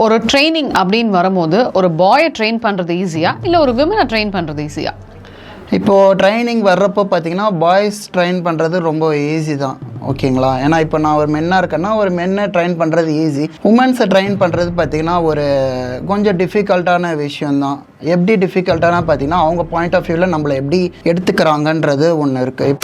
ஒரு ட்ரைனிங் அப்படின்னு வரும்போது ஒரு பாயை ட்ரெயின் பண்ணுறது ஈஸியா இல்லை ஒரு விமனை ட்ரெயின் பண்ணுறது ஈஸியா இப்போது ட்ரைனிங் வர்றப்போ பார்த்தீங்கன்னா பாய்ஸ் ட்ரெயின் பண்ணுறது ரொம்ப ஈஸி தான். ஓகேங்களா? ஏன்னா இப்போ நான் ஒரு மென்னாக இருக்கேன்னா ஒரு மென்னை ட்ரெயின் பண்ணுறது ஈஸி உமன்ஸை ட்ரெயின் பண்ணுறது பார்த்தீங்கன்னா ஒரு கொஞ்சம் டிஃபிகல்ட்டான விஷயந்தான் எப்படி டிஃபிகல்ட்டானா பார்த்தீங்கன்னா அவங்க பாயிண்ட் ஆஃப் வியூவில் நம்மளை எப்படி எடுத்துக்கிறாங்கன்றது ஒன்று இருக்குது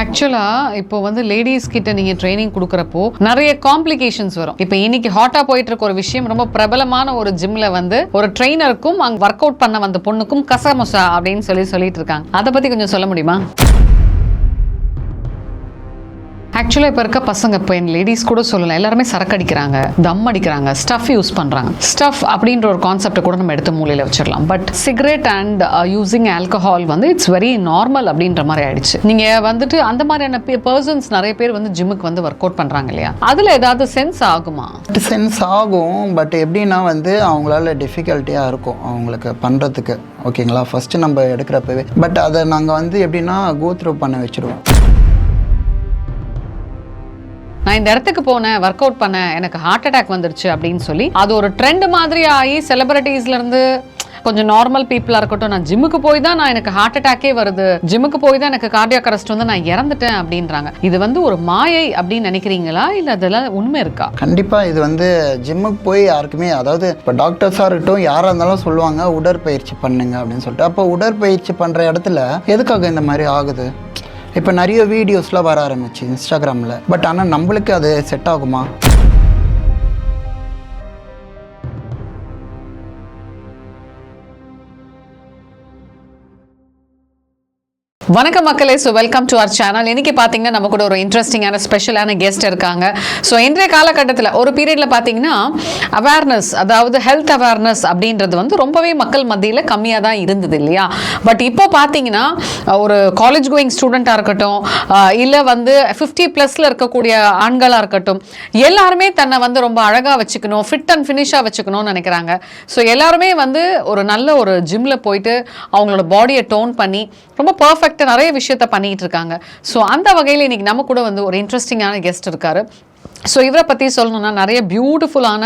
ஆக்சுவலாக இப்போ வந்து லேடிஸ் கிட்ட நீங்கள் ட்ரைனிங் கொடுக்குறப்போ நிறைய காம்ப்ளிகேஷன்ஸ் வரும். இப்போ இன்னைக்கு ஹாட்டாக போயிட்டு இருக்க ஒரு விஷயம் ரொம்ப பிரபலமான ஒரு ஜிம்ல வந்து ஒரு ட்ரெயினருக்கும் அங்கே ஒர்க் அவுட் பண்ண வந்த பொண்ணுக்கும் கசமசா அப்படின்னு சொல்லி சொல்லிட்டு இருக்காங்க அதை பற்றி கொஞ்சம் சொல்ல முடியுமா? ஆக்சுவலாக இப்போ இருக்க பசங்க இப்போ என் லேடிஸ் கூட சொல்லலாம் எல்லாருமே சரக்கு அடிக்கிறாங்க தம் அடிக்கிறாங்க ஸ்டஃப் யூஸ் பண்ணுறாங்க ஸ்டஃப் அப்படின்ற ஒரு கான்செப்டை கூட நம்ம எடுத்து மூலையில் வச்சிடலாம். But cigarette and using alcohol வந்து இட்ஸ் வெரி நார்மல் அப்படின்ற மாதிரி ஆயிடுச்சு. நீங்கள் வந்துட்டு அந்த மாதிரியான பர்சன்ஸ் நிறைய பேர் வந்து ஜிம்முக்கு வந்து ஒர்க் அவுட் பண்ணுறாங்க இல்லையா? அதில் ஏதாவது சென்ஸ் ஆகுமா? சென்ஸ் ஆகும் பட் எப்படின்னா வந்து அவங்களால டிஃபிகல்ட்டியாக இருக்கும் அவங்களுக்கு பண்ணுறதுக்கு ஓகேங்களா ஃபஸ்ட்டு நம்ம எடுக்கிறப்பவே. பட் அதை நாங்கள் வந்து எப்படின்னா கோத்ரூ பண்ண வச்சுருவோம். நான் இந்த இடத்துக்கு போனேன் ஒர்க் அவுட் பண்ணேன் எனக்கு ஹார்ட் அட்டாக் வந்துருச்சு அப்படின்னு சொல்லி அது ஒரு ட்ரெண்ட் மாதிரி ஆகி செலிபிரிட்டிஸ்ல இருந்து கொஞ்சம் நார்மல் பீப்புளாக இருக்கட்டும் நான் ஜிம்முக்கு போய் தான் நான் எனக்கு ஹார்ட் அட்டாக்கே வருது. ஜிம்முக்கு போய் தான் எனக்கு கார்டியாக் அரெஸ்ட் வந்து நான் இறந்துட்டேன் அப்படின்றாங்க. இது வந்து ஒரு மாயை அப்படின்னு நினைக்கிறீங்களா? இல்லை அதெல்லாம் உண்மை இருக்கா? கண்டிப்பாக இது வந்து ஜிம்முக்கு போய் யாருக்குமே அதாவது இப்போ டாக்டர்ஸாக இருக்கட்டும் யாராக இருந்தாலும் சொல்லுவாங்க உடற்பயிற்சி பண்ணுங்க அப்படின்னு சொல்லிட்டு. அப்போ உடற்பயிற்சி பண்ணுற இடத்துல எதுக்காக இந்த மாதிரி ஆகுது? இப்போ நிறைய வீடியோஸ்லாம் வர ஆரம்பிச்சு இன்ஸ்டாகிராமில் பட் ஆனால் நம்மளுக்கு அது செட் ஆகுமா? வணக்கம் மக்களே. So welcome to our channel இன்னைக்கு பார்த்தீங்கன்னா நம்ம கூட ஒரு இன்ட்ரெஸ்டிங்கான ஸ்பெஷலான கெஸ்ட் இருக்காங்க. ஸோ இன்றைய காலகட்டத்தில் ஒரு பீரியடில் பார்த்தீங்கன்னா அவேர்னஸ் அதாவது ஹெல்த் அவேர்னஸ் அப்படின்றது வந்து ரொம்பவே மக்கள் மத்தியில் கம்மியாக தான் இருந்தது இல்லையா? பட் இப்போ பார்த்தீங்கன்னா ஒரு காலேஜ் கோயிங் ஸ்டூடெண்ட்டாக இருக்கட்டும் இல்லை வந்து ஃபிஃப்டி ப்ளஸில் இருக்கக்கூடிய ஆண்களாக இருக்கட்டும் எல்லாருமே தன்னை வந்து ரொம்ப அழகாக வச்சுக்கணும் ஃபிட் அண்ட் ஃபினிஷாக வச்சுக்கணும்னு நினைக்கிறாங்க. ஸோ எல்லாருமே வந்து ஒரு நல்ல ஒரு ஜிம்மில் போயிட்டு அவங்களோட பாடியை டோன் பண்ணி ரொம்ப பர்ஃபெக்ட் பர்ஃபெக்டாக நிறைய விஷயத்த பண்ணிட்டு இருக்காங்க. ஸோ அந்த வகையில் இன்னைக்கு நம்ம கூட வந்து ஒரு இன்ட்ரெஸ்டிங்கான கெஸ்ட் இருக்காரு. ஸோ இவரை பற்றி சொல்லணும்னா நிறைய பியூட்டிஃபுல்லான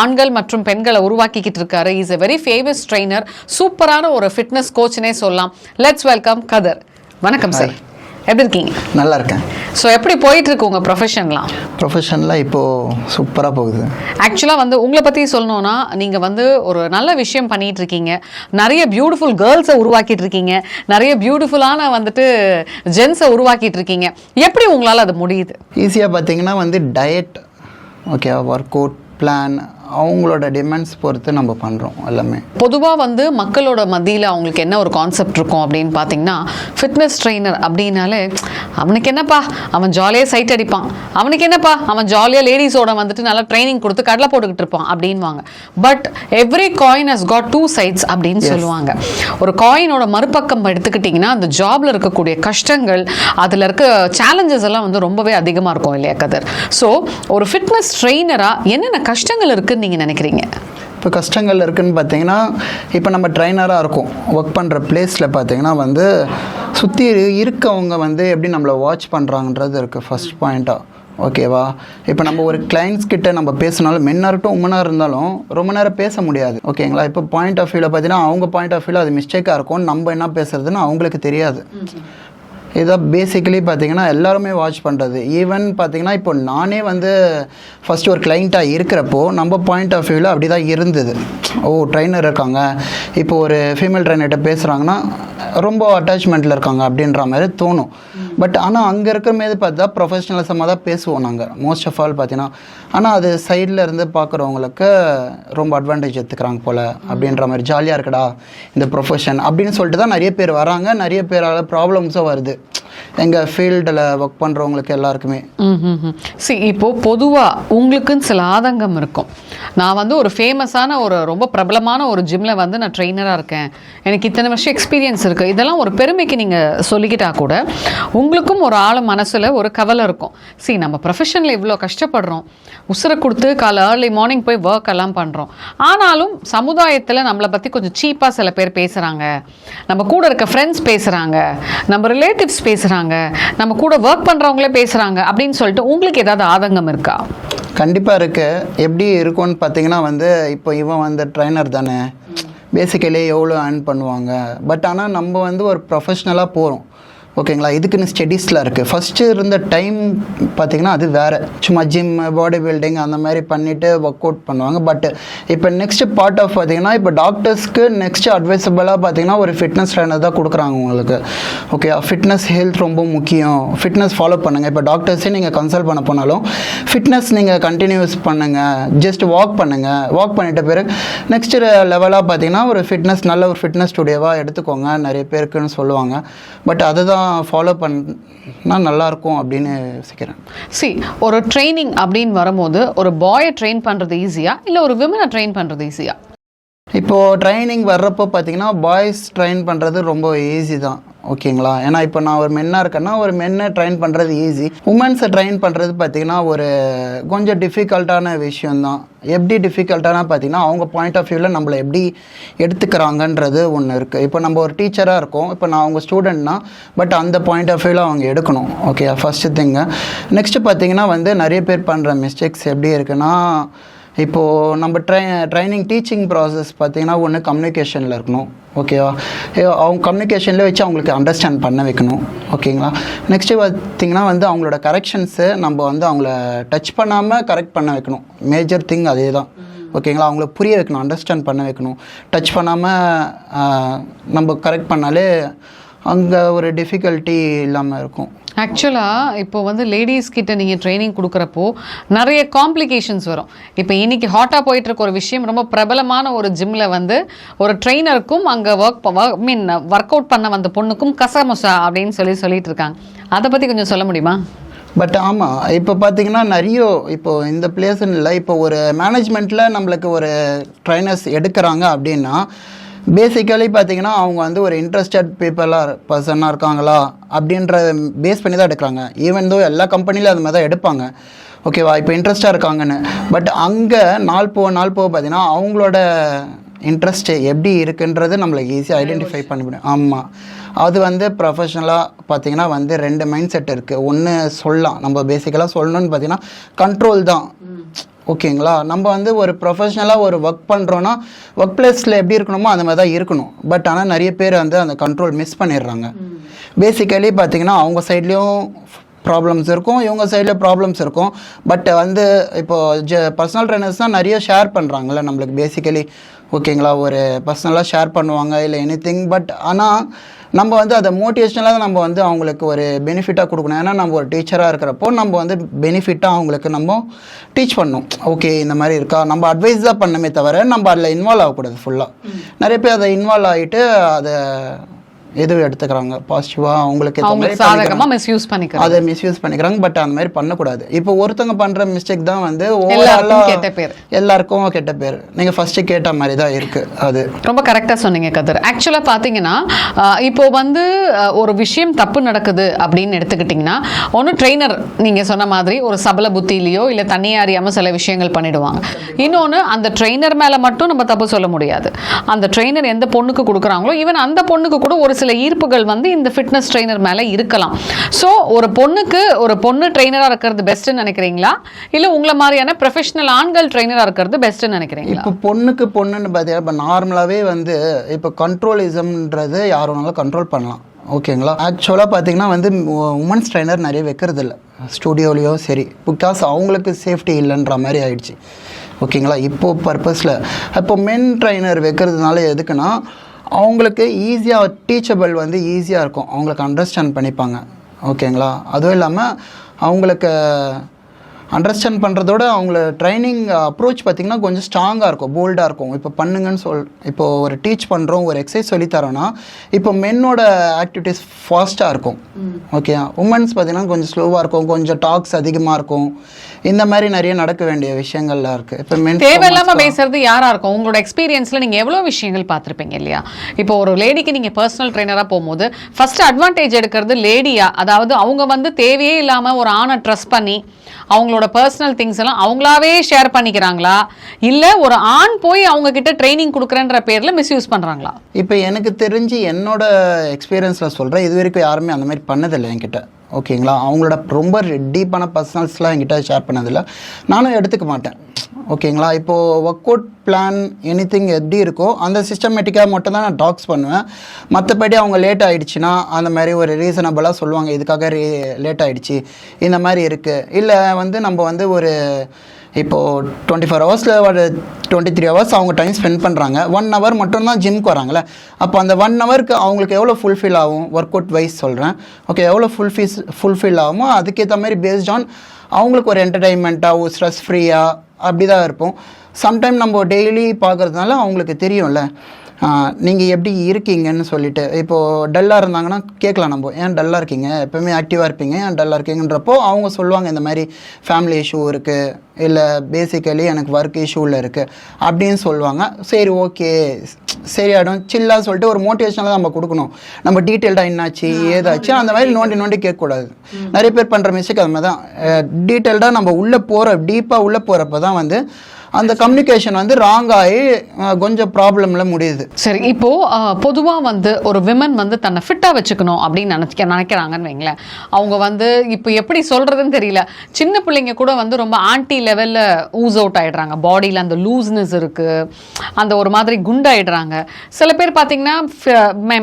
ஆண்கள் மற்றும் பெண்களை உருவாக்கிக்கிட்டு இருக்காரு. Is a very famous trainer சூப்பரான ஒரு ஃபிட்னஸ் கோச்னே சொல்லலாம். லெட்ஸ் வெல்கம் கதர் வணக்கம் சார் எப்படி இருக்கீங்க? நல்லா இருக்கேன். ஸோ எப்படி போயிட்டு இருக்கு உங்கள் ப்ரொஃபஷன்லாம் ப்ரொஃபஷனில் இப்போது சூப்பராக போகுது. ஆக்சுவலாக வந்து உங்களை பற்றி சொல்லணும்னா நீங்கள் வந்து ஒரு நல்ல விஷயம் பண்ணிட்டு இருக்கீங்க நிறைய பியூட்டிஃபுல் கேர்ள்ஸை உருவாக்கிட்டு இருக்கீங்க நிறைய பியூட்டிஃபுல்லான வந்துட்டு ஜென்ஸை உருவாக்கிட்டு இருக்கீங்க எப்படி உங்களால் அது முடியுது? ஈஸியாக பார்த்தீங்கன்னா வந்து diet okay workout plan அவங்களோட டிமாண்ட்ஸ் பொறுத்து நம்ம பண்ணுறோம் எல்லாமே. பொதுவாக வந்து மக்களோட மத்தியில் அவங்களுக்கு என்ன ஒரு கான்செப்ட் இருக்கும் அப்படின்னு பார்த்தீங்கன்னா ஃபிட்னஸ் ட்ரெயினர் அப்படின்னாலே அவனுக்கு என்னப்பா அவன் ஜாலியாக சைட் அடிப்பான். அவனுக்கு என்னப்பா அவன் ஜாலியாக லேடிஸோட வந்துட்டு நல்லா ட்ரைனிங் கொடுத்து கடலை போட்டுக்கிட்டு இருப்பான் அப்படின்வாங்க but every coin has got two sides அப்படின்னு சொல்லுவாங்க. ஒரு காயினோட மறுபக்கம் எடுத்துக்கிட்டிங்கன்னா அந்த ஜாப்ல இருக்கக்கூடிய கஷ்டங்கள் அதில் இருக்க சேலஞ்சஸ் எல்லாம் வந்து ரொம்பவே அதிகமாக இருக்கும் இல்லையா கதர்? ஸோ ஒரு ஃபிட்னஸ் ட்ரெயினராக என்னென்ன கஷ்டங்கள் இருக்குன்னு நீங்கள் நினைக்கிறீங்க? இப்போ கஷ்டங்கள் இருக்குன்னு பார்த்தீங்கன்னா இப்போ நம்ம ட்ரைனராக இருக்கோம். ஒர்க் பண்ணுற பிளேஸில் பார்த்தீங்கன்னா வந்து சுற்றி இருக்கவங்க வந்து எப்படி நம்மளை வாட்ச் பண்ணுறாங்கன்றது இருக்குது ஃபர்ஸ்ட் பாயிண்ட்டாக ஓகேவா இப்போ நம்ம ஒரு கிளைண்ட்ஸ் கிட்ட நம்ம பேசினாலும் மென்னாக இருக்கட்டும் உமனாக இருந்தாலும் ரொம்ப நேரம் பேச முடியாது. ஓகேங்களா இப்போ பாயிண்ட் ஆஃப் வியூவில் பார்த்தீங்கன்னா அவங்க பாயிண்ட் ஆஃப் வியூவில் அது மிஸ்டேக்காக இருக்கும் நம்ம என்ன பேசுறதுன்னு அவங்களுக்கு தெரியாது. இதான் பேசிக்கலி பார்த்தீங்கன்னா எல்லாருமே வாட்ச் பண்ணுறது ஈவன் பார்த்தீங்கன்னா இப்போ நானே வந்து ஃபஸ்ட்டு ஒரு கிளைண்ட்டாக இருக்கிறப்போ நம்ம பாயிண்ட் ஆஃப் வியூவில் அப்படி தான் இருந்தது. ஓ ட்ரைனர் இருக்காங்க. இப்போ ஒரு ஃபீமேல் ட்ரைனர்கிட்ட பேசுகிறாங்கன்னா ரொம்ப அட்டாச்மெண்ட்டில் இருக்காங்க அப்படின்ற மாதிரி தோணும். பட் ஆனால் அங்கே இருக்கிற பார்த்தா ப்ரொஃபஷ்னலிசமாக தான் பேசுவோம் நாங்கள் மோஸ்ட் ஆஃப் ஆல் பார்த்தீங்கன்னா ஆனால் அது சைடில் இருந்து பார்க்குறவங்களுக்கு ரொம்ப அட்வான்டேஜ் எடுத்துக்கிறாங்க போல். அப்படின்ற மாதிரி ஜாலியாக இருக்குடா இந்த ப்ரொஃபஷன் அப்படின்னு சொல்லிட்டு தான் நிறைய பேர் வராங்க. நிறைய பேரால் ப்ராப்ளம்ஸும் வருது. எங்கள் ஃபீல்டில் ஒர்க் பண்ணுறவங்களுக்கு எல்லாருக்குமே. சரி இப்போது பொதுவாக உங்களுக்குன்னு சில ஆதங்கம் இருக்கும். நான் வந்து ஒரு ஃபேமஸான ஒரு ரொம்ப பிரபலமான ஒரு ஜிம்மில் வந்து நான் ட்ரெயினராக இருக்கேன். எனக்கு இத்தனை வருஷம் எக்ஸ்பீரியன்ஸ் இருக்குது இதெல்லாம் ஒரு பெருமைக்கு நீங்கள் சொல்லிக்கிட்டா கூட உங்களுக்கும் ஒரு ஆள் மனசில் ஒரு கவலை இருக்கும். சி நம்ம ப்ரொஃபஷனில் இவ்வளோ கஷ்டப்படுறோம். உசுரை கொடுத்து காலை ஏர்லி மார்னிங் போய் ஒர்க் எல்லாம் பண்ணுறோம் ஆனாலும் சமுதாயத்தில் நம்மளை பற்றி கொஞ்சம் சீப்பாக சில பேர் பேசுகிறாங்க நம்ம கூட இருக்க ஃப்ரெண்ட்ஸ் பேசுகிறாங்க நம்ம ரிலேட்டிவ்ஸ் பேசுகிறாங்க நம்ம கூட ஒர்க் பண்ணுறவங்களே பேசுகிறாங்க அப்படின்னு சொல்லிட்டு உங்களுக்கு ஏதாவது ஆதங்கம் இருக்கா? கண்டிப்பாக இருக்குது எப்படி இருக்கும்னு பார்த்தீங்கன்னா வந்து இப்போ இவன் வந்து ட்ரைனர் தானே. பேசிக்கலி எவ்வளோ ஏர்ன் பண்ணுவாங்க. பட் ஆனால் நம்ம வந்து ஒரு ப்ரொஃபஷ்னலாக போகிறோம் ஓகேங்களா? இதுக்குன்னு ஸ்டடீஸில் இருக்குது ஃபஸ்ட்டு இருந்த டைம் பார்த்திங்கன்னா அது வேறு. சும்மா ஜிம் பாடி பில்டிங் அந்த மாதிரி பண்ணிவிட்டு ஒர்க் அவுட் பண்ணுவாங்க. பட் இப்போ நெக்ஸ்ட் பார்ட் ஆஃப் பார்த்தீங்கன்னா இப்போ டாக்டர்ஸ்க்கு நெக்ஸ்ட் அட்வைசபிளாக பார்த்திங்கன்னா ஒரு ஃபிட்னஸ் ட்ரைனர் தான் கொடுக்குறாங்க உங்களுக்கு. ஓகே ஃபிட்னஸ் ஹெல்த் ரொம்ப முக்கியம். ஃபிட்னஸ் ஃபாலோ பண்ணுங்கள் இப்போ டாக்டர்ஸே நீங்கள் கன்சல்ட் பண்ண போனாலும் ஃபிட்னஸ் நீங்கள் கண்டினியூஸ் பண்ணுங்கள் ஜஸ்ட் வாக் பண்ணுங்கள் வாக் பண்ணிட்ட பிறகு நெக்ஸ்ட் லெவலாக பார்த்தீங்கன்னா ஒரு ஃபிட்னஸ் நல்ல ஒரு ஃபிட்னஸ் ஸ்டுடியோவாக எடுத்துக்கோங்க. நிறைய பேருக்குன்னு சொல்லுவாங்க. பட் அதை தான் ஃபாலோ பண்ணால் நல்லாயிருக்கும் அப்படின்னு யோசிக்கிறேன் சி ஒரு ட்ரைனிங் அப்படின்னு வரும்போது ஒரு பாயை ட்ரெயின் பண்ணுறது ஈஸியாக இல்லை ஒரு விமனை ட்ரெயின் பண்ணுறது ஈஸியாக இப்போது ட்ரைனிங் வர்றப்போ பார்த்தீங்கன்னா பாய்ஸ் ட்ரைன் பண்ணுறது ரொம்ப ஈஸி தான். ஓகேங்களா? ஏன்னா இப்போ நான் ஒரு மென்னாக இருக்கேன்னா ஒரு மென்னை ட்ரைன் பண்ணுறது ஈஸி உமன்ஸை ட்ரைன் பண்ணுறது பார்த்தீங்கன்னா ஒரு கொஞ்சம் டிஃபிகல்ட்டான விஷயந்தான் எப்படி டிஃபிகல்ட்டானா பார்த்தீங்கன்னா அவங்க பாயிண்ட் ஆஃப் வியூவில் நம்மளை எப்படி எடுத்துக்கிறாங்கன்றது ஒன்று இருக்குது இப்போ நம்ம ஒரு டீச்சராக இருக்கோம். இப்போ நான் அவங்க ஸ்டூடெண்ட்னா பட் அந்த பாயிண்ட் ஆஃப் வியூவில் அவங்க எடுக்கணும். ஓகே ஃபஸ்ட்டு திங்கு நெக்ஸ்ட்டு பார்த்தீங்கன்னா வந்து நிறைய பேர் பண்ணுற மிஸ்டேக்ஸ் எப்படி இருக்குன்னா இப்போது நம்ம ட்ரை ட்ரைனிங் டீச்சிங் ப்ராசஸ் பார்த்தீங்கன்னா ஒன்று கம்யூனிகேஷனில் இருக்கணும். ஓகேவா அவங்க கம்யூனிகேஷனில் வச்சு அவங்களுக்கு அண்டர்ஸ்டாண்ட் பண்ண வைக்கணும். ஓகேங்களா நெக்ஸ்ட்டு பார்த்தீங்கன்னா வந்து அவங்களோட கரெக்ஷன்ஸு நம்ம வந்து அவங்கள டச் பண்ணாமல் கரெக்ட் பண்ண வைக்கணும். மேஜர் திங் அதே தான் ஓகேங்களா அவங்கள புரிய வைக்கணும் அண்டர்ஸ்டாண்ட் பண்ண வைக்கணும். டச் பண்ணாமல் நம்ம கரெக்ட் பண்ணாலே அங்கே ஒரு டிஃபிகல்ட்டி இல்லாமல் இருக்கும். ஆக்சுவலாக இப்போ வந்து லேடிஸ் கிட்ட நீங்கள் ட்ரைனிங் கொடுக்குறப்போ நிறைய காம்ப்ளிகேஷன்ஸ் வரும். இப்போ இன்னைக்கு ஹாட்டாக போயிட்டு இருக்க ஒரு விஷயம் ரொம்ப பிரபலமான ஒரு ஜிம்மில் வந்து ஒரு ட்ரெயினருக்கும் அங்கே ஒர்க் மீன் ஒர்க் அவுட் பண்ண வந்த பொண்ணுக்கும் கசமசா அப்படின்னு சொல்லி சொல்லிட்டு இருக்காங்க அதை பற்றி கொஞ்சம் சொல்ல முடியுமா? பட் ஆமாம் இப்போ பார்த்தீங்கன்னா நிறைய இப்போ இந்த பிளேஸ்ன்னு இல்லை இப்போ ஒரு மேனேஜ்மெண்ட்டில் நம்மளுக்கு ஒரு ட்ரைனர்ஸ் எடுக்கிறாங்க அப்படின்னா பேசிக்கலி பார்த்தீங்கன்னா அவங்க வந்து ஒரு இன்ட்ரெஸ்டட் பீப்புளாக பர்சனாக இருக்காங்களா? அப்படின்ற பேஸ் பண்ணி தான் எடுக்கிறாங்க. ஈவன் தோ எல்லா கம்பெனிலும் அது மாதிரி தான் எடுப்பாங்க. ஓகேவா இப்போ இன்ட்ரெஸ்ட்டாக இருக்காங்கன்னு. பட் அங்கே நாள் போக நாள் போக பார்த்தீங்கன்னா அவங்களோட இன்ட்ரெஸ்ட்டு எப்படி இருக்குன்றது நம்மளுக்கு ஈஸியாக ஐடென்டிஃபை பண்ண முடியும் ஆமாம் அது வந்து ப்ரொஃபஷ்னலாக பார்த்தீங்கன்னா வந்து ரெண்டு மைண்ட் செட் இருக்குது ஒன்று சொல்லலாம். நம்ம பேசிக்கலாக சொல்லணும்னு பார்த்தீங்கன்னா கண்ட்ரோல் தான். ஓகேங்களா? நம்ம வந்து ஒரு ப்ரொஃபஷ்னலாக ஒரு ஒர்க் பண்ணுறோன்னா ஒர்க் பிளேஸில் எப்படி இருக்கணுமோ அந்த மாதிரி தான் இருக்கணும். பட் ஆனால் நிறைய பேர் வந்து அந்த கண்ட்ரோல் மிஸ் பண்ணிடுறாங்க. பேசிக்கலி பார்த்தீங்கன்னா அவங்க சைட்லேயும் ப்ராப்ளம்ஸ் இருக்கும் இவங்க சைடில் ப்ராப்ளம்ஸ் இருக்கும். பட் வந்து இப்போது ஜ பர்சனல் ட்ரைனர்ஸ் தான் நிறைய ஷேர் பண்ணுறாங்கல்ல நம்மளுக்கு பேசிக்கலி ஓகேங்களா? ஒரு பர்சனலாக ஷேர் பண்ணுவாங்க இல்லை எனி திங் பட் ஆனால் நம்ம வந்து அதை மோட்டிவேஷனலாக நம்ம வந்து அவங்களுக்கு ஒரு பெனிஃபிட்டாக கொடுக்கணும். ஏன்னா நம்ம ஒரு டீச்சராக இருக்கிறப்போ நம்ம வந்து பெனிஃபிட்டாக அவங்களுக்கு நம்ம டீச் பண்ணணும் ஓகே இந்த மாதிரி இருக்கா? நம்ம அட்வைஸ் தான் பண்ணமே தவிர நம்ம அதில் இன்வால்வ் ஆகக்கூடாது ஃபுல்லாக நிறைய பேர் அதை இன்வால்வ் ஆகிட்டு அதை எது எடுத்துக்கிறாங்க? பாசிட்டிவாக அவங்களுக்கு. சாதகமாக மிஸ்யூஸ் பண்ணிக்கிறாங்க. அதை மிஸ்யூஸ் பண்ணிக்கிறாங்க பட் அந்த மாதிரி பண்ணக்கூடாது. இப்போ ஒருத்தவங்க பண்ற மிஸ்டேக் தான் வந்து கெட்ட பேர். எல்லாருக்கும் கெட்ட பேர். நீங்க ஃபர்ஸ்ட் கேட்ட மாதிரி தான் இருக்கு அது. ரொம்ப கரெக்டாக சொன்னீங்க கதர். ஆக்சுவலாக பார்த்தீங்கன்னா ஆஹ், இப்போ வந்து ஒரு விஷயம் தப்பு நடக்குது அப்படின்னு எடுத்துக்கிட்டிங்கன்னா ஒன்று ட்ரெயினர் நீங்கள் சொன்ன மாதிரி ஒரு சபல புத்தியிலையோ இல்லை தண்ணியை அறியாமல் சில விஷயங்கள் பண்ணிடுவாங்க. இன்னொன்று அந்த ட்ரெயினர் மேலே மட்டும் நம்ம தப்பு சொல்ல முடியாது. அந்த ட்ரெயினர் எந்த பொண்ணுக்கு கொடுக்குறாங்களோ ஈவன் அந்த பொண்ணுக்கு கூட ஒரு சில ஈர்ப்புகள் வந்து இந்த ஃபிட்னஸ் ட்ரெயினர் மேலே இருக்கலாம். ஸோ ஒரு பொண்ணுக்கு ஒரு பொண்ணு ட்ரெயினராக இருக்கிறது பெஸ்ட்டுன்னு நினைக்கிறீங்களா? இல்லை உங்களை மாதிரியான ப்ரொஃபஷனல் ஆண்கள் ட்ரெயினராக இருக்கிறது பெஸ்ட்டுன்னு நினைக்கிறீங்களா? இப்போ பொண்ணுக்கு பொண்ணுன்னு பார்த்தீங்கன்னா இப்போ நார்மலாகவே வந்து இப்போ கண்ட்ரோலிசம்ன்றது யார் வேணாலும் கண்ட்ரோல் பண்ணலாம். ஓகேங்களா ஆக்சுவலாக பார்த்தீங்கன்னா வந்து உமன்ஸ் ட்ரைனர் நிறைய வைக்கிறது இல்லை. ஸ்டூடியோலேயோ சரி பிகாஸ் அவங்களுக்கு சேஃப்டி இல்லைன்ற மாதிரி ஆயிடுச்சு. ஓகேங்களா இப்போது பர்பஸில் இப்போ மென் ட்ரைனர் வைக்கிறதுனால எதுக்குன்னா அவங்களுக்கு ஈஸியாக டீச்சபிள் வந்து ஈஸியாக இருக்கும். அவங்களுக்கு அண்டர்ஸ்டாண்ட் பண்ணிப்பாங்க. ஓகேங்களா அதுவும் இல்லாமல் அவங்களுக்கு அண்டர்ஸ்டாண்ட் பண்ணுறதோட அவங்கள ட்ரைனிங் அப்ரோச் பார்த்திங்கன்னா கொஞ்சம் ஸ்ட்ராங்காக இருக்கும். போல்டாக இருக்கும். இப்போ பண்ணுங்கன்னு சொல் இப்போ ஒரு டீச் பண்ணுறோம் ஒரு எக்ஸசைஸ் சொல்லித்தரோன்னா இப்போ மென்னோட ஆக்டிவிட்டீஸ் ஃபாஸ்ட்டாக இருக்கும். ஓகே உமன்ஸ் பார்த்திங்கன்னா கொஞ்சம் ஸ்லோவாக இருக்கும். கொஞ்சம் டாக்ஸ் அதிகமாக இருக்கும். இந்த மாதிரி நிறைய நடக்க வேண்டிய விஷயங்கள்லாம் இருக்குது இப்போ மென் தேவையில்லாம பேசுறது யாரா இருக்கும்? உங்களோட எக்ஸ்பீரியன்ஸ்ல நீங்க எவ்வளவு விஷயங்கள் பார்த்திருப்பீங்க இல்லையா? இப்போ ஒரு லேடிக்கு நீங்க பர்சனல் ட்ரைனரா போகும்போது ஃபர்ஸ்ட் அட்வான்டேஜ் எடுக்கிறது லேடியா அதாவது அவங்க வந்து தேவையே இல்லாம ஒரு ஆணை ட்ரஸ்ட் பண்ணி அவங்களோட பர்சனல் திங்ஸ் எல்லாம் அவங்களாவே ஷேர் பண்ணிக்கிறாங்களா? இல்ல ஒரு ஆண் போய் அவங்க கிட்ட ட்ரைனிங் கொடுக்குறேன்ற பேர்ல மிஸ்யூஸ் பண்றாங்களா? இப்போ எனக்கு தெரிஞ்சு என்னோட எக்ஸ்பீரியன்ஸில் சொல்கிறேன் இது வரைக்கும் யாருமே அந்த மாதிரி பண்ணதில்லை என்கிட்ட. ஓகேங்களா? அவங்களோட ரொம்ப டீப்பான பர்சனல்ஸ்லாம் என்கிட்ட ஷேர் பண்ணதில்ல. நானும் எடுத்துக்க மாட்டேன். ஓகேங்களா? இப்போது workout plan anything எப்படி இருக்கோ அந்த சிஸ்டமேட்டிக்காக மட்டும் தான் நான் டாக்ஸ் பண்ணுவேன். மற்றபடி அவங்க லேட் ஆகிடுச்சின்னா அந்த மாதிரி ஒரு ரீசனபிளாக சொல்லுவாங்க. இதுக்காக ரே லேட் ஆகிடுச்சி இந்த மாதிரி இருக்குது இல்லை வந்து நம்ம வந்து ஒரு இப்போது டுவெண்ட்டி ஃபோர் ஹவர்ஸில் ஒரு டுவெண்ட்டி த்ரீ ஹவர்ஸ் அவங்க டைம் ஸ்பெண்ட் பண்ணுறாங்க ஒன் ஹவர் மட்டும்தான் ஜிம்க்கு வராங்களே அப்போ அந்த ஒன் ஹவருக்கு அவங்களுக்கு எவ்வளோ ஃபுல்ஃபில் ஆகும்? ஒர்க் அவுட் வைஸ் சொல்கிறேன் ஓகே எவ்வளோ ஃபுல்ஃபீஸ் ஃபுல்ஃபில் ஆகுமோ அதுக்கேற்ற மாதிரி பேஸ்ட் ஆன் அவங்களுக்கு ஒரு என்டர்டைன்மெண்ட்டாக ஸ்ட்ரெஸ் ஃப்ரீயாக அப்படி தான் இருப்போம். சம்டைம் நம்ம டெய்லி பார்க்குறதுனால அவங்களுக்கு தெரியும்ல. நீங்கள் எப்படி இருக்கீங்கன்னு சொல்லிட்டு இப்போது டல்லாக இருந்தாங்கன்னா கேட்கலாம் நம்ம. ஏன் டல்லாக இருக்கீங்க? எப்போவுமே ஆக்டிவாக இருப்பீங்க. ஏன் டல்லாக இருக்கீங்கன்றப்போ அவங்க சொல்லுவாங்க இந்த மாதிரி ஃபேமிலி இஷ்யூ இருக்குது இல்லை பேசிக்கலி எனக்கு ஒர்க் இஷ்யூவில் இருக்குது அப்படின்னு சொல்லுவாங்க. சரி ஓகே சரியாயிடும் சில்லாக சொல்லிட்டு ஒரு மோட்டிவேஷனாக நம்ம கொடுக்கணும். நம்ம டீட்டெயில்டாக என்னாச்சு ஏதாச்சு அந்த மாதிரி நோண்டி நோண்டி கேட்கக்கூடாது. நிறைய பேர் பண்ணுற மிஸ்டேக் அது மாதிரி தான். டீட்டெயில்டாக நம்ம உள்ளே போகிற டீப்பாக உள்ளே போகிறப்ப தான் வந்து அந்த கம்யூனிகேஷன் வந்து ராங் ஆகி கொஞ்சம் ப்ராப்ளமில் முடியுது. சரி இப்போ அஹ், பொதுவா வந்து ஒரு விமன் வந்து தன்னை ஃபிட்டா வச்சுக்கணும் அப்படின்னு நினைக்க நினைக்கிறாங்கன்னு வைங்களேன். அவங்க வந்து இப்போ எப்படி சொல்றதுன்னு தெரியல. சின்ன பிள்ளைங்க கூட வந்து ரொம்ப ஆன்டி லெவல்ல ஊஸ் அவுட் ஆயிடுறாங்க. பாடியில அந்த லூஸ்னஸ் இருக்கு. அந்த ஒரு மாதிரி குண்டாயிடுறாங்க. சில பேர் பார்த்தீங்கன்னா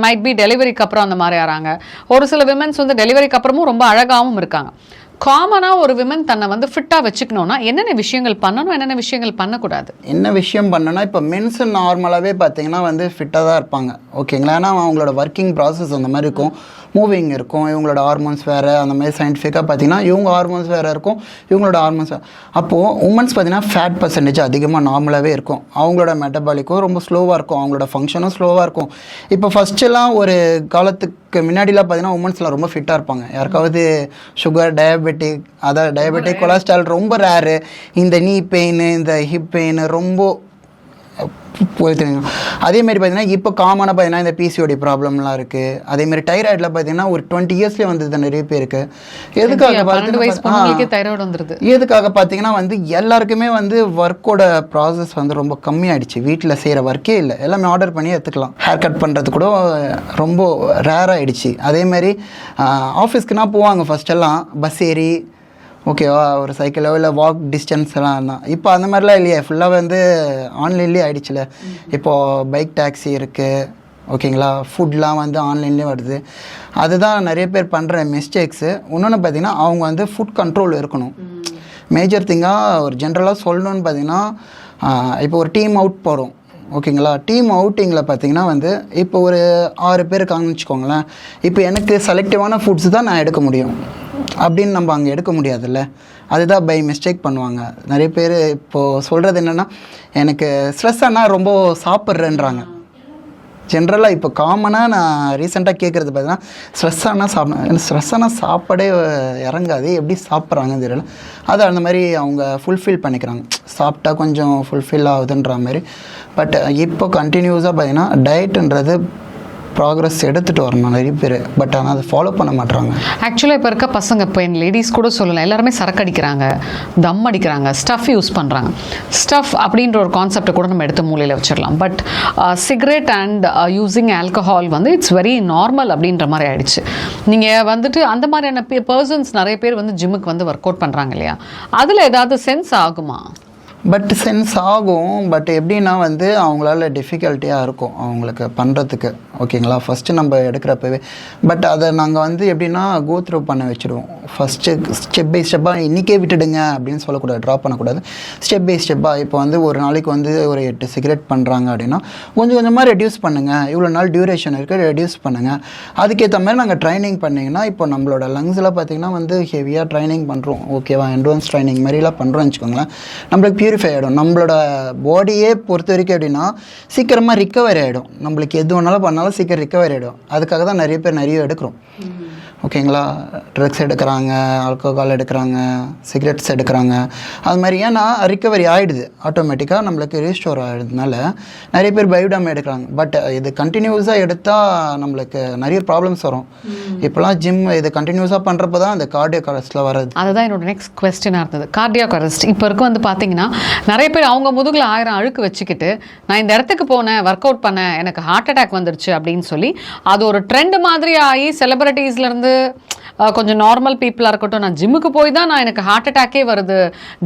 மைட் பி டெலிவரிக்கு அப்புறம் அந்த மாதிரி ஆறாங்க. ஒரு சில விமன்ஸ் வந்து டெலிவரிக்கு அப்புறமும் ரொம்ப அழகாவும் இருக்காங்க. காமனாக ஒரு விமன் தன்னை வந்து ஃபிட்டாக வச்சுக்கணும்னா என்னென்ன விஷயங்கள் பண்ணணும் என்னென்ன விஷயங்கள் பண்ணக்கூடாது? என்ன விஷயம் பண்ணனா இப்போ மென்ஸ் நார்மலாகவே பார்த்தீங்கன்னா வந்து ஃபிட்டாக தான் இருப்பாங்க. ஓகேங்களா ஏன்னா அவங்களோட ஒர்க்கிங் ப்ராசஸ் அந்த மாதிரி இருக்கும். மூவிங் இருக்கும். இவங்களோட ஹார்மோன்ஸ் வேறு அந்த மாதிரி சயின்டிஃபிக்காக பார்த்தீங்கன்னா இவங்க ஹார்மோன்ஸ் வேறு இருக்கும். இவங்களோட ஹார்மோன்ஸ் அப்போது உமன்ஸ் பார்த்தீங்கன்னா ஃபேட் பர்சன்டேஜ் அதிகமாக நார்மலாகவே இருக்கும். அவங்களோட மெட்டபாலிக்கும் ரொம்ப ஸ்லோவாக இருக்கும். அவங்களோட ஃபங்க்ஷனும் ஸ்லோவாக இருக்கும். இப்போ ஃபஸ்ட்டெல்லாம் ஒரு காலத்துக்கு முன்னாடிலாம் பார்த்தீங்கன்னா உமன்ஸ்லாம் ரொம்ப ஃபிட்டாக இருப்பாங்க. யாருக்காவது சுகர் டயபெட்டிக் அதாவது டயபெட்டிக் கொலஸ்ட்ரால் ரொம்ப ரேரு இந்த நீ பெயின் இந்த ஹிப் பெயின் ரொம்ப போயிருங்க அதேமாரி பார்த்தீங்கன்னா இப்போ காமனாக பார்த்தீங்கன்னா இந்த பிசிஓடி ப்ராப்ளம்லாம் இருக்குது அதேமாரி டைராய்டில் பார்த்தீங்கன்னா ஒரு டுவெண்ட்டி இயர்ஸ்லேயே வந்தது நிறைய பேருக்கு. எதுக்காக வந்துருது. எதுக்காக பார்த்தீங்கன்னா வந்து எல்லாருக்குமே வந்து ஒர்க்கோட ப்ராசஸ் வந்து ரொம்ப கம்மியாயிடுச்சு. வீட்டில் செய்கிற ஒர்க்கே இல்லை. எல்லாமே ஆர்டர் பண்ணி எடுத்துக்கலாம். ஹேர் கட் பண்ணுறது கூட ரொம்ப ரேர் ஆயிடுச்சு. அதேமாரி ஆஃபீஸ்க்குனா போவாங்க ஃபஸ்ட்டெல்லாம் பஸ் ஏறி ஓகேவா ஒரு சைக்கிளோ இல்லை வாக் டிஸ்டன்ஸ் எல்லாம் தான் இப்போ அந்த மாதிரிலாம் இல்லையே ஃபுல்லாக வந்து ஆன்லைன்லேயே ஆயிடுச்சுல. இப்போது பைக் டாக்ஸி இருக்குது ஓகேங்களா ஃபுட்லாம் வந்து ஆன்லைன்லேயே வருது. அதுதான் நிறைய பேர் பண்ணுற மிஸ்டேக்ஸு இன்னொன்று பார்த்தீங்கன்னா அவங்க வந்து ஃபுட் கண்ட்ரோல் இருக்கணும். மேஜர் திங்காக ஒரு ஜென்ரலாக சொல்லணும்னு பார்த்தீங்கன்னா இப்போ ஒரு டீம் அவுட் போகிறோம் ஓகேங்களா? டீம் அவுட்டிங்கில் பார்த்தீங்கன்னா வந்து இப்போ ஒரு ஆறு பேர் இருக்காங்கன்னு வச்சுக்கோங்களேன். இப்போ எனக்கு செலக்டிவான ஃபுட்ஸ் தான் நான் எடுக்க முடியும். அப்படின்னு நம்ம அங்கே எடுக்க முடியாதுல்ல. அதுதான் பை மிஸ்டேக் பண்ணுவாங்க. நிறைய பேர் இப்போது சொல்கிறது என்னென்னா எனக்கு ஸ்ட்ரெஸ் ஆனால் ரொம்ப சாப்பிட்றேன்றாங்க. ஜென்ரலாக இப்போ காமனாக நான் ரீசெண்டாக கேட்குறது பார்த்தீங்கன்னா ஸ்ட்ரெஸ் ஆனால் சாப்பிட ஸ்ட்ரெஸ் ஆனால் சாப்பாடே இறங்காது. எப்படி சாப்பிட்றாங்கன்னு தெரியல. அது அந்த மாதிரி அவங்க ஃபுல்ஃபில் பண்ணிக்கிறாங்க. சாப்பிட்டா கொஞ்சம் ஃபுல்ஃபில் ஆகுதுன்ற மாதிரி. பட் இப்போ கண்டினியூஸாக பார்த்தீங்கன்னா டயட்டுன்றது ப்ராக்ரஸ் எடுத்துகிட்டு வரணும் நிறைய பேர். பட் ஆனால் அதை ஃபாலோ பண்ண மாட்றாங்க. ஆக்சுவலாக இப்போ இருக்க பசங்க இப்போ என் லேடிஸ் கூட சொல்லலாம். எல்லாருமே சரக்கு அடிக்கிறாங்க தம் அடிக்கிறாங்க ஸ்டஃப் யூஸ் பண்ணுறாங்க ஸ்டஃப் அப்படின்ற ஒரு கான்செப்டை கூட நம்ம எடுத்து மூலையில் வச்சிடலாம். But cigarette and using alcohol வந்து இட்ஸ் வெரி நார்மல் அப்படின்ற மாதிரி ஆயிடுச்சு. நீங்கள் வந்துட்டு அந்த மாதிரியான பர்சன்ஸ் நிறைய பேர் வந்து ஜிம்முக்கு வந்து ஒர்க் அவுட் பண்ணுறாங்க இல்லையா? அதில் ஏதாவது சென்ஸ் ஆகுமா? பட் சென்ஸ் ஆகும் பட் எப்படின்னா வந்து அவங்களால டிஃபிகல்ட்டியாக இருக்கும் அவங்களுக்கு பண்ணுறதுக்கு ஓகேங்களா ஃபஸ்ட்டு நம்ம எடுக்கிறப்பவே. பட் அதை நாங்கள் வந்து எப்படின்னா கோ த்ரூ பண்ண வச்சுடுவோம் ஃபஸ்ட்டு ஸ்டெப் பை ஸ்டெப்பாக இன்றைக்கே விட்டுடுங்க அப்படின்னு சொல்லக்கூடாது. ட்ராப் பண்ணக்கூடாது. ஸ்டெப் பை ஸ்டெப்பாக இப்போ வந்து ஒரு நாளைக்கு வந்து ஒரு எட்டு சிகரெட் பண்ணுறாங்க அப்படின்னா கொஞ்சம் கொஞ்சமாக ரெடியூஸ் பண்ணுங்கள் இவ்வளோ நாள் டியூரேஷன் இருக்குது ரெடியூஸ் பண்ணுங்கள் அதுக்கேற்ற மாதிரி நாங்கள் ட்ரைனிங் பண்ணிங்கன்னா இப்போ நம்மளோட லங்ஸில் பார்த்திங்கன்னா வந்து ஹெவியாக ட்ரைனிங் பண்ணுறோம் ஓகேவா என்ட்ரன்ஸ் ட்ரைனிங் மாதிரிலாம் பண்ணுறோம்னு வச்சுக்கோங்களேன். நம்மளுக்கு பியூரிஃபை ஆகிடும் நம்மளோட பாடியே பொறுத்த வரைக்கும் எப்படின்னா சீக்கிரமாக ரிக்கவரி ஆகிடும் நம்மளுக்கு எது வேணாலும் பண்ணாலும் சீக்கிரம் ரிக்கவரி ஆகிடும் அதுக்காக தான் நிறைய பேர் நிறைய எடுக்கிறோம். ஓகேங்களா? ட்ரக்ஸ் எடுக்கிறாங்க ஆல்கோஹால் எடுக்கிறாங்க சிகரெட்ஸ் எடுக்கிறாங்க. அது மாதிரி ஏன்னா ரிக்கவரி ஆகிடுது ஆட்டோமேட்டிக்காக நம்மளுக்கு ரீஸ்டோர் ஆகிடுறதுனால நிறைய பேர் பயோடாம் எடுக்கிறாங்க. பட் இது கண்டினியூஸாக எடுத்தால் நம்மளுக்கு நிறைய ப்ராப்ளம்ஸ் வரும். இப்போலாம் ஜிம் இது கண்டினியூஸாக பண்ணுறப்ப தான் அந்த கார்டியோ கரஸ்ட்டில் வர்றது. அதுதான் என்னோட நெக்ஸ்ட் கொஸ்டினாக இருந்தது. கார்டியாக் அரெஸ்ட் இப்போ இருக்க வந்து பார்த்தீங்கன்னா நிறைய பேர் அவங்க முதுகில் ஆயிரம் அழுக்கு வச்சுக்கிட்டு நான் இந்த இடத்துக்கு போனேன் ஒர்க் அவுட் பண்ணேன் எனக்கு ஹார்ட் அட்டாக் வந்துருச்சு அப்படின்னு சொல்லி அது ஒரு ட்ரெண்ட் மாதிரி ஆகி செலிபிரிட்டிஸ்லேருந்து கொஞ்சம் நார்மல் பீப்புளாக இருக்கட்டும் நான் ஜிம்முக்கு போய் தான் நான் எனக்கு ஹார்ட் அட்டாக்கே வருது.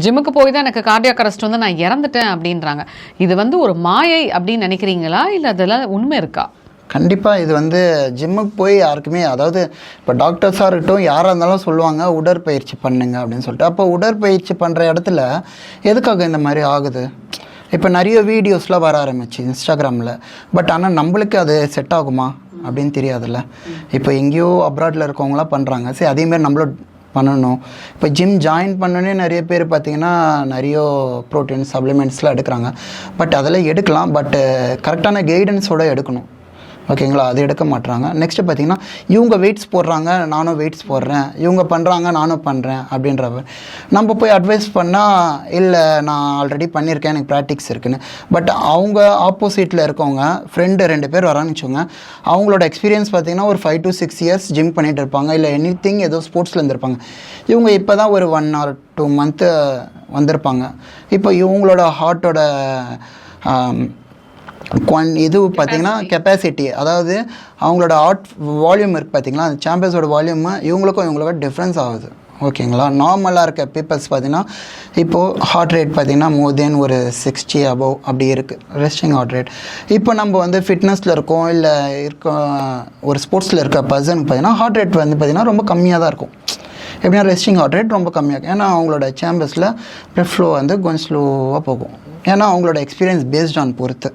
ஜிம்முக்கு போய் தான் எனக்கு கார்டியாக் அரெஸ்ட் வந்து நான் இறந்துட்டேன் அப்படின்றாங்க. இது வந்து ஒரு மாயை அப்படின்னு நினைக்கிறீங்களா? இல்லை அதெல்லாம் உண்மை இருக்கா? கண்டிப்பாக இது வந்து ஜிம்முக்கு போய் யாருக்குமே அதாவது இப்போ டாக்டர்ஸாக இருக்கட்டும் யாராக இருந்தாலும் சொல்லுவாங்க உடற்பயிற்சி பண்ணுங்க அப்படின்னு சொல்லிட்டு. அப்போ உடற்பயிற்சி பண்ணுற இடத்துல எதுக்காக இந்த மாதிரி ஆகுது? இப்போ நிறைய வீடியோஸ்லாம் வர ஆரம்பிச்சு இன்ஸ்டாகிராமில் பட் ஆனால் நம்மளுக்கு அது செட் ஆகுமா? அப்படின்னு தெரியாதுல்ல. இப்போ எங்கேயோ அப்ராடில் இருக்கவங்களாம் பண்ணுறாங்க சரி அதேமாரி நம்மளும் பண்ணணும். இப்போ ஜிம் ஜாயின் பண்ணோன்னே நிறைய பேர் பார்த்தீங்கன்னா நிறைய ப்ரோட்டீன் சப்ளிமெண்ட்ஸ்லாம் எடுக்கிறாங்க. பட் அதெல்லாம் எடுக்கலாம். பட் கரெக்டான கைடன்ஸோட எடுக்கணும். ஓகேங்களா? அது எடுக்க மாட்றாங்க. நெக்ஸ்ட்டு பார்த்தீங்கன்னா இவங்க வெயிட்ஸ் போடுறாங்க நானும் வெயிட்ஸ் போடுறேன். இவங்க பண்ணுறாங்க நானும் பண்ணுறேன் அப்படின்றவ. நம்ம போய் அட்வைஸ் பண்ணால் இல்லை நான் ஆல்ரெடி பண்ணியிருக்கேன் எனக்கு ப்ராக்டிக்ஸ் இருக்குன்னு. பட் அவங்க ஆப்போசிட்டில் இருக்கவங்க ஃப்ரெண்டு ரெண்டு பேர் வரான்னு வச்சுக்கோங்க அவங்களோட எக்ஸ்பீரியன்ஸ் பார்த்தீங்கன்னா ஒரு five to six years gym பண்ணிகிட்டு இருப்பாங்க. இல்லை எனி திங் ஏதோ ஸ்போர்ட்ஸில் இருந்திருப்பாங்க. இவங்க இப்போ தான் ஒரு ஒன் ஆர் டூ மந்த்து வந்திருப்பாங்க. இப்போ இவங்களோட ஹார்ட்டோட குவான் இது பார்த்தீங்கன்னா கெப்பாசிட்டி அதாவது அவங்களோட ஆர்ட் வால்யூம் இருக்குது பார்த்தீங்களா? அந்த சாம்பியன்ஸோட வால்யூம் இவங்களுக்கும் இவங்களுக்கும் டிஃப்ரென்ஸ் ஆகுது. ஓகேங்களா நார்மலாக இருக்க பீப்புள்ஸ் பார்த்தீங்கன்னா இப்போது ஹார்ட் ரேட் பார்த்தீங்கன்னா மோர் தென் ஒரு சிக்ஸ்டி அபவ் அப்படி இருக்குது ரெஸ்டிங் ஹார்ட் ரேட் இப்போ நம்ம வந்து ஃபிட்னஸில் இருக்கோம் இல்லை இருக்க ஒரு ஸ்போர்ட்ஸில் இருக்க பர்சனுக்கு பார்த்தீங்கன்னா ஹார்ட் ரேட் வந்து பார்த்தீங்கன்னா ரொம்ப கம்மியாக தான் இருக்கும். எப்படின்னா ரெஸ்டிங் ஹார்ட் ரேட் ரொம்ப கம்மியாக இருக்கும். ஏன்னா அவங்களோட சேம்பர்ஸில் ப்ளட் ஃப்ளோ வந்து கொஞ்சம் ஸ்லோவாக போகும். ஏன்னா அவங்களோட எக்ஸ்பீரியன்ஸ் பேஸ்ட் ஆன் பொறுத்து.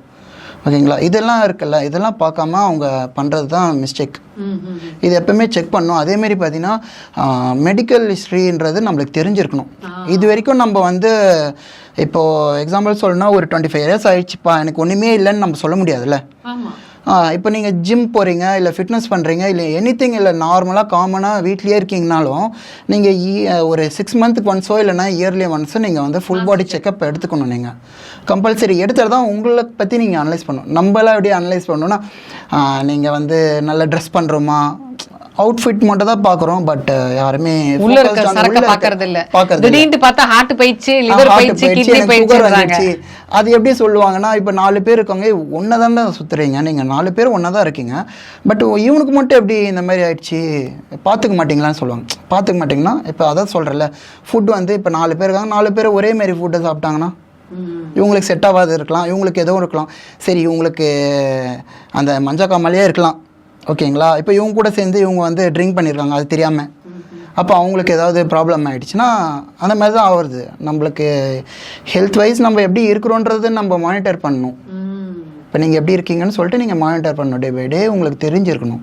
ஓகேங்களா? இதெல்லாம் இருக்குல்ல இதெல்லாம் பார்க்காம அவங்க பண்ணுறது தான் மிஸ்டேக் இது எப்பவுமே செக் பண்ணணும். அதேமாரி பார்த்தீங்கன்னா மெடிக்கல் ஹிஸ்ட்ரின்றது நம்மளுக்கு தெரிஞ்சிருக்கணும். இது வரைக்கும் நம்ம வந்து இப்போது எக்ஸாம்பிள் சொல்லணும்னா ஒரு டுவெண்ட்டி ஃபைவ் இயர்ஸ் ஆயிடுச்சுப்பா. எனக்கு ஒன்றுமே இல்லைன்னு நம்ம சொல்ல முடியாதுல்ல. இப்போ நீங்கள் ஜிம் போகிறீங்க இல்லை ஃபிட்னஸ் பண்ணுறீங்க இல்லை எனி திங் இல்லை நார்மலாக காமனாக வீட்லேயே இருக்கீங்கனாலும் நீங்கள் ஒரு சிக்ஸ் மந்த்துக்கு ஒன்ஸோ இல்லைனா இயர்லி ஒன்ஸோ நீங்கள் வந்து ஃபுல் பாடி செக்கப் எடுத்துக்கணும் நீங்கள் கம்பல்சரி எடுத்தால் தான் உங்களை பற்றி நீங்கள் அனலைஸ் பண்ணணும். நம்மளாம் எப்படி அனலைஸ் பண்ணணும்னா நீங்கள் வந்து நல்ல ட்ரெஸ் பண்ணுறோமா அவுட்ஃபிட் மட்டும் தான் பார்க்குறோம் பட் யாருமே உள்ள இருக்க சரக்க பாக்குறது இல்ல. திடீர்னு பார்த்தா ஹார்ட் போயிடுச்சு லிவர் போயிடுச்சு போயிடுச்சு, கிட்னி வந்துருச்சு. அது எப்படி சொல்லுவாங்கன்னா இப்போ நாலு பேர் இருக்கவங்க ஒன்றை தான் சுற்றுறீங்க நீங்கள் நாலு பேர் ஒன்றா தான் இருக்கீங்க. பட் இவனுக்கு மட்டும் எப்படி இந்த மாதிரி ஆயிடுச்சு? பார்த்துக்க மாட்டீங்களான்னு சொல்லுவாங்க. பார்த்துக்க மாட்டீங்கன்னா இப்போ அதான் சொல்கிறேன்ல ஃபுட் வந்து இப்போ நாலு பேர் இருக்காங்க நாலு பேர் ஒரே மாதிரி ஃபுட்டை சாப்பிட்டாங்கன்னா இவங்களுக்கு செட் ஆகாது இருக்கலாம் இவங்களுக்கு எதுவும் இருக்கலாம். சரி இவங்களுக்கு அந்த மஞ்சக்காமலையே இருக்கலாம். ஓகேங்களா? இப்போ இவங்க கூட சேர்ந்து இவங்க வந்து ட்ரிங்க் பண்ணியிருக்காங்க அது தெரியாமல் அப்போ அவங்களுக்கு ஏதாவது ப்ராப்ளம் ஆயிடுச்சுன்னா அந்த மாதிரி தான் ஆகுறது. நம்மளுக்கு ஹெல்த் வைஸ் நம்ம எப்படி இருக்கிறோன்றது நம்ம மானிட்டர் பண்ணணும். இப்போ நீங்கள் எப்படி இருக்கீங்கன்னு சொல்லிட்டு நீங்கள் மானிட்டர் பண்ணணும். டே பை டே உங்களுக்கு தெரிஞ்சிருக்கணும்.